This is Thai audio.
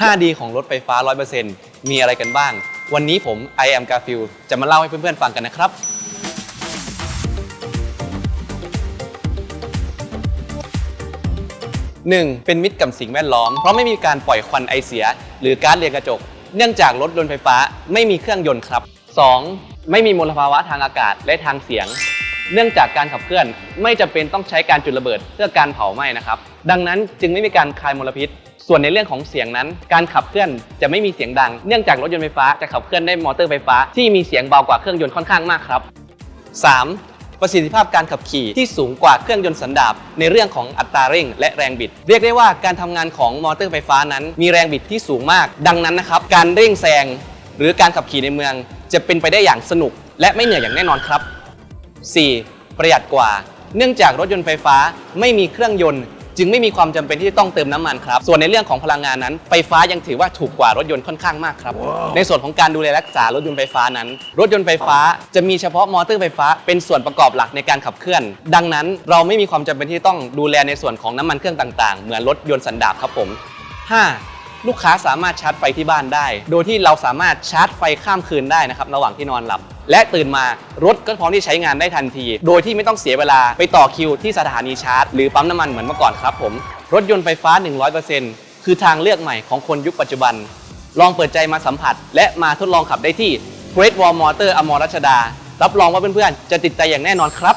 5D ของรถไฟฟ้า 100%มีอะไรกันบ้าง วันนี้ผม I am Garfield จะมาเล่าให้เพื่อนๆฟังกันนะครับ 1. เป็นมิตรกับสิ่งแวดล้อม เพราะไม่มีการปล่อยควันไอเสีย หรือก๊าซเรือนกระจก เนื่องจากรถยนต์ไฟฟ้าไม่มีเครื่องยนต์ครับ 2. ไม่มีมลภาวะทางอากาศและทางเสียง เนื่องจากการขับเคลื่อนไม่จำเป็นต้องใช้การจุดระเบิดเพื่อการเผาไหม้นะครับ ดังนั้นจึงไม่มีการคายมลพิษ ส่วนในเรื่องของเสียงนั้น การขับเคลื่อนจะไม่มีเสียงดัง เนื่องจากรถยนต์ไฟฟ้าจะขับเคลื่อนด้วยมอเตอร์ไฟฟ้าที่มีเสียงเบากว่าเครื่องยนต์ค่อนข้างมากครับ 3. ประสิทธิภาพการขับขี่ที่สูงกว่าเครื่องยนต์สันดาปในเรื่องของอัตราเร่ง และแรงบิด เรียกได้ว่าการทำงานของมอเตอร์ไฟฟ้านั้น มีแรงบิดที่สูงมาก ดังนั้นนะครับการเร่งแซงหรือการขับขี่ในเมือง จะเป็นไปได้อย่างสนุก และไม่เหนื่อยอย่างแน่นอนครับ 4. ประหยัดกว่า เนื่องจากรถยนต์ไฟฟ้าไม่มีเครื่องยนต์ จึงไม่มีความจำเป็นที่จะต้องเติมน้ำมันครับ ส่วนในเรื่องของพลังงานนั้น ไฟฟ้ายังถือว่าถูกกว่ารถยนต์ค่อนข้างมากครับในส่วนของการดูแลรักษารถยนต์ไฟฟ้านั้น รถยนต์ไฟฟ้าจะมีเฉพาะมอเตอร์ไฟฟ้าเป็นส่วนประกอบหลักในการขับเคลื่อน ดังนั้นเราไม่มีความจำเป็นที่ต้องดูแลในส่วนของน้ำมันเครื่องต่างๆ เหมือนรถยนต์สันดาปครับผม 5. ลูกค้าสามารถชาร์จไฟที่บ้านได้ โดยที่เราสามารถชาร์จไฟข้ามคืนได้นะครับระหว่างที่นอนหลับ และตื่นมารถก็พร้อมที่ใช้งานได้ทันที โดยที่ไม่ต้องเสียเวลาไปต่อคิวที่สถานีชาร์จ หรือปั๊มน้ำมันเหมือนเมื่อก่อนครับผม รถยนต์ไฟฟ้า 100%คือทางเลือกใหม่ของคนยุคปัจจุบัน ลองเปิดใจมาสัมผัส และมาทดลองขับได้ที่ Great Wall Motor อมรรัชดา รับรองว่าเพื่อนๆจะติดใจอย่างแน่นอนครับ